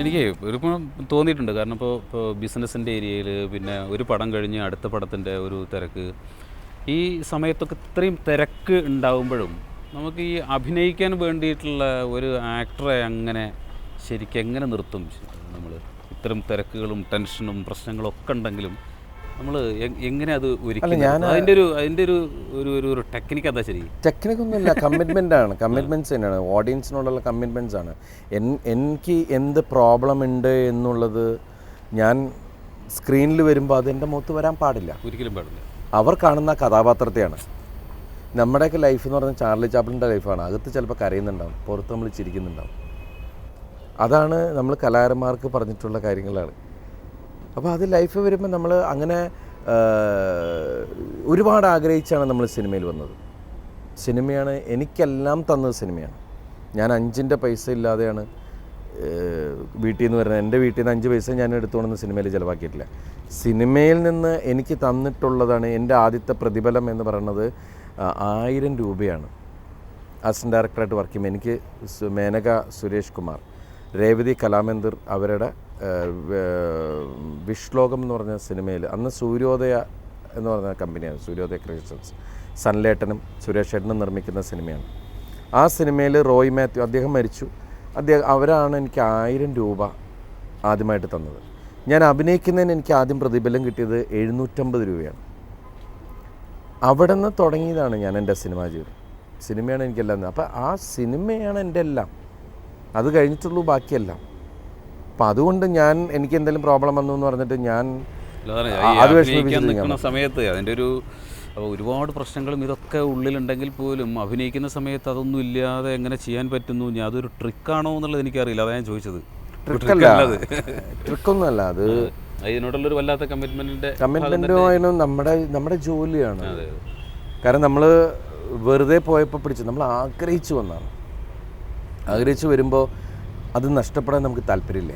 എനിക്ക് ഒരു തോന്നിയിട്ടുണ്ട്. കാരണം ഇപ്പോൾ ഇപ്പോൾ ബിസിനസ്സിന്റെ ഏരിയയിൽ പിന്നെ ഒരു പടം കഴിഞ്ഞ് അടുത്ത പടത്തിന്റെ ഒരു തിരക്ക്. ഈ സമയത്തൊക്കെ ഇത്രയും തിരക്ക് ഉണ്ടാവുമ്പോഴും നമുക്ക് ഈ അഭിനയിക്കാൻ വേണ്ടിയിട്ടുള്ള ഒരു ആക്ടറെ അങ്ങനെ ശരിക്കും എങ്ങനെ നിർത്തും? നമ്മൾ ഇത്തരം തിരക്കുകളും ടെൻഷനും പ്രശ്നങ്ങളും ഒക്കെ ഉണ്ടെങ്കിലും നമ്മൾ എങ്ങനെ അത് ഒരുക്കി ഞാൻ- നിർത്തും? ഒരു അതിന്റെ ഒരു ഒരു ഒരു ടെക്നിക്ക് എന്താ ശരി. ഒന്നുമില്ല കമ്മിറ്റ്മെന്റ് ആണ് കമ്മിറ്റ്മെന്റ്സ് തന്നെയാണ്. ഓഡിയൻസിനോടുള്ള കമ്മിറ്റ്മെന്റ്സ് ആണ് എനിക്ക് എന്ത് പ്രോബ്ലം ഉണ്ട് എന്നുള്ളത് ഞാൻ സ്ക്രീനിൽ വരുമ്പോൾ അത് എന്റെ മുഖത്ത് വരാൻ പാടില്ല. ഒരിക്കലും പാടില്ല. അവർ കാണുന്ന കഥാപാത്രത്തെയാണ്. നമ്മുടെയൊക്കെ ലൈഫ് എന്ന് പറഞ്ഞാൽ ചാർലി ചാപ്പിളിന്റെ ലൈഫാണ് അകത്ത് ചിലപ്പോൾ കരയുന്നുണ്ടാവും. പുറത്ത് നമ്മൾ ചിരിക്കുന്നുണ്ടാവും. അതാണ് നമ്മൾ കലാകാരന്മാർക്ക് പറഞ്ഞിട്ടുള്ള കാര്യങ്ങളാണ്. അപ്പോൾ അത് ലൈഫ് വരുമ്പോൾ നമ്മൾ അങ്ങനെ ഒരുപാട് ആഗ്രഹിച്ചാണ് നമ്മൾ സിനിമയിൽ വന്നത്. സിനിമയാണ് എനിക്കെല്ലാം തന്നത് സിനിമയാണ്. ഞാൻ അഞ്ചിന്റെ പൈസ ഇല്ലാതെയാണ് വീട്ടിൽ നിന്ന് വരുന്നത്. എന്റെ വീട്ടിൽ നിന്ന് അഞ്ച് പൈസ ഞാൻ എടുത്തുകൊണ്ടൊന്നും സിനിമയിൽ ചിലവാക്കിയിട്ടില്ല. സിനിമയിൽ നിന്ന് എനിക്ക് തന്നിട്ടുള്ളതാണ് എന്റെ ആദ്യത്തെ പ്രതിഫലം എന്ന് പറയുന്നത് ആയിരം രൂപയാണ്. അസിസ്റ്റന്റ് ഡയറക്ടറായിട്ട് വർക്ക് ചെയ്യുമ്പോൾ എനിക്ക് മേനക സുരേഷ് കുമാർ. രേവതി കലാമന്ദിർ അവരുടെ വിഷ്ലോകം എന്ന് പറഞ്ഞ സിനിമയിൽ അന്ന് സൂര്യോദയ എന്ന് പറഞ്ഞ കമ്പനിയാണ് സൂര്യോദയ ക്രിയേഷൻസ്. സൺലേട്ടനും സുരേഷ് ഏട്ടനും നിർമ്മിക്കുന്ന സിനിമയാണ്. ആ സിനിമയിൽ റോയ് മാത്യു അദ്ദേഹം മരിച്ചു. അദ്ദേഹം അവരാണ് എനിക്ക് ആയിരം രൂപ ആദ്യമായിട്ട് തന്നത്. ഞാൻ അഭിനയിക്കുന്നതിന് എനിക്ക് ആദ്യം പ്രതിഫലം കിട്ടിയത് എഴുന്നൂറ്റമ്പത് രൂപയാണ്. അവിടെ നിന്ന് തുടങ്ങിയതാണ് ഞാൻ എന്റെ സിനിമാ ജീവിതം. സിനിമയാണ് എനിക്കെല്ലാം അപ്പോൾ ആ സിനിമയാണ് എന്റെ എല്ലാം. അത് കഴിഞ്ഞിട്ടുള്ളൂ ബാക്കിയെല്ലാം. അപ്പം അതുകൊണ്ട് ഞാൻ എനിക്ക് എന്തെങ്കിലും പ്രോബ്ലം വന്നു എന്ന് പറഞ്ഞിട്ട് ഞാൻ അത് നിൽക്കുന്ന സമയത്ത് അതിന്റെ ഒരു ഒരുപാട് പ്രശ്നങ്ങളും ഇതൊക്കെ ഉള്ളിലുണ്ടെങ്കിൽ പോലും അഭിനയിക്കുന്ന സമയത്ത് അതൊന്നും ഇല്ലാതെ എങ്ങനെ ചെയ്യാൻ പറ്റുന്നു? ഞാൻ അതൊരു ട്രിക്കാണോ എന്നുള്ളത് എനിക്കറിയില്ല. അതാണ് ഞാൻ ചോദിച്ചത്. ട്രിക്കല്ല. ട്രിക്കൊന്നുമല്ല അത്. അതിനോടുള്ളൊരു വല്ലാത്ത കമ്മിറ്റ്മെന്റിന്റെ കമ്മിറ്റ്മെന്റും നമ്മുടെ നമ്മുടെ ജോലിയാണ്. കാരണം നമ്മൾ വെറുതെ പോയപ്പോൾ പിടിച്ചു നമ്മൾ ആഗ്രഹിച്ചു വന്നാണ് ആഗ്രഹിച്ചു വരുമ്പോൾ അത് നഷ്ടപ്പെടാൻ നമുക്ക് താല്പര്യമില്ല.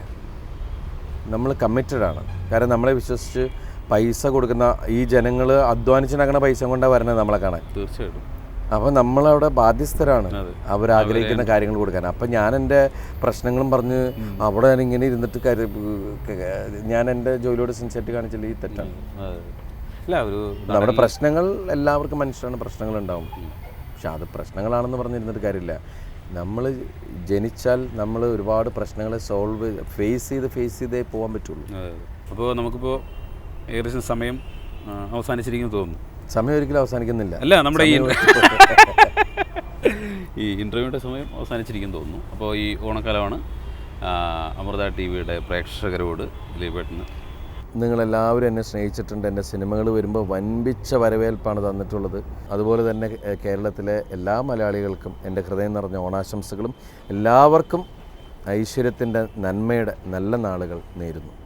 നമ്മൾ കമ്മിറ്റഡ് ആണ്. കാരണം നമ്മളെ വിശ്വസിച്ച് പൈസ കൊടുക്കുന്ന ഈ ജനങ്ങൾ അധ്വാനിച്ചുണ്ടാക്കുന്ന പൈസ കൊണ്ടാണ് വരുന്നത് നമ്മളെ കാണാൻ. തീർച്ചയായിട്ടും. അപ്പോൾ നമ്മളവിടെ ബാധ്യസ്ഥരാണ്. അവർ അവരാഗ്രഹിക്കുന്ന കാര്യങ്ങൾ കൊടുക്കാൻ. അപ്പം ഞാൻ എന്റെ പ്രശ്നങ്ങളും പറഞ്ഞ് അവിടെ ഇങ്ങനെ ഇരുന്നിട്ട് ഞാൻ എന്റെ ജോലിയോട് സിൻസിയറിറ്റി കാണിച്ചില്ല ഈ തെറ്റാണ്. നമ്മുടെ പ്രശ്നങ്ങൾ എല്ലാവർക്കും മനുഷ്യരാണ് പ്രശ്നങ്ങൾ ഉണ്ടാവും പക്ഷെ അത് പ്രശ്നങ്ങളാണെന്ന് പറഞ്ഞിരുന്നിട്ട് കാര്യമില്ല. നമ്മൾ ജനിച്ചാൽ നമ്മൾ ഒരുപാട് പ്രശ്നങ്ങളെ സോൾവ് ഫേസ് ചെയ്ത് ഫേസ് ചെയ്തേ പോകാൻ പറ്റുള്ളൂ. അപ്പോൾ നമുക്കിപ്പോൾ ഏകദേശം സമയം അവസാനിച്ചിരിക്കുന്നു തോന്നുന്നു. സമയം ഒരിക്കലും അവസാനിക്കുന്നില്ല. അല്ല നമ്മുടെ ഈ ഈ ഇന്റർവ്യൂവിന്റെ സമയം അവസാനിച്ചിരിക്കുന്നു തോന്നുന്നു. അപ്പോൾ ഈ ഓണക്കാലമാണ് അമൃത ടി വിയുടെ പ്രേക്ഷകരോട് ദിലീപേട്ടന് നിങ്ങളെല്ലാവരും എന്നെ സ്നേഹിച്ചിട്ടുണ്ട്. എന്റെ സിനിമകൾ വരുമ്പോൾ വൻപിച്ച വരവേൽപ്പാണ് തന്നിട്ടുള്ളത്. അതുപോലെ തന്നെ കേരളത്തിലെ എല്ലാ മലയാളികൾക്കും എന്റെ ഹൃദയം നിറഞ്ഞ ഓണാശംസകളും എല്ലാവർക്കും ഐശ്വര്യത്തിന്റെ നന്മയുടെ നല്ല നാളുകൾ നേരുന്നു.